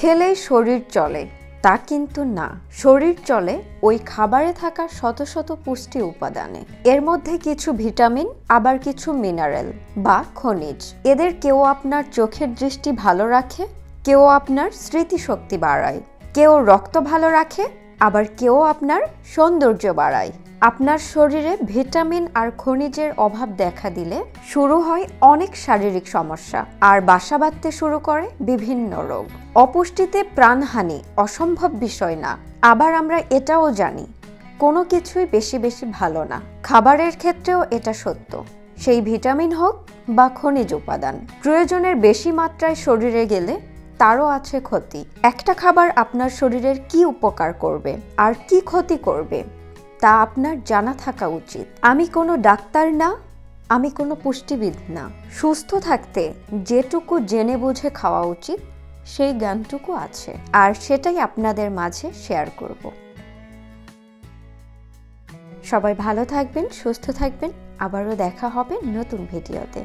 খেলেই শরীর চলে, তা কিন্তু না। শরীর চলে ওই খাবারে থাকা শত শত পুষ্টি উপাদানে। এর মধ্যে কিছু ভিটামিন, আবার কিছু মিনারেল বা খনিজ। এদের কেউ আপনার চোখের দৃষ্টি ভালো রাখে, কেউ আপনার স্মৃতিশক্তি বাড়ায়। কেউ রক্ত ভালো রাখে আবার কেউ আপনার সৌন্দর্য বাড়ায়। আপনার শরীরে ভিটামিন আর খনিজের অভাব দেখা দিলে শুরু হয় অনেক শারীরিক সমস্যা আর বাসা বাঁধতে শুরু করে বিভিন্ন রোগ। অপুষ্টিতে প্রাণহানি অসম্ভব বিষয় না, আবার আমরা এটাও জানি, কোনো কিছুই বেশি বেশি ভালো না। খাবারের ক্ষেত্রেও এটা সত্য, সেই ভিটামিন হোক বা খনিজ উপাদান। প্রয়োজনের বেশি মাত্রায় শরীরে গেলে তারও আছে ক্ষতি। একটা খাবার আপনার শরীরের কি উপকার করবে আর কি ক্ষতি করবে তা আপনার জানা থাকা উচিত। আমি কোনো ডাক্তার না, আমি কোনো পুষ্টিবিদ না। সুস্থ থাকতে যেটুকু জেনে বুঝে খাওয়া উচিত, সেই জ্ঞানটুকু আছে। আর সেটাই আপনাদের মাঝে শেয়ার করব। সবাই ভালো থাকবেন, সুস্থ থাকবেন। আবারও দেখা হবে নতুন ভিডিওতে।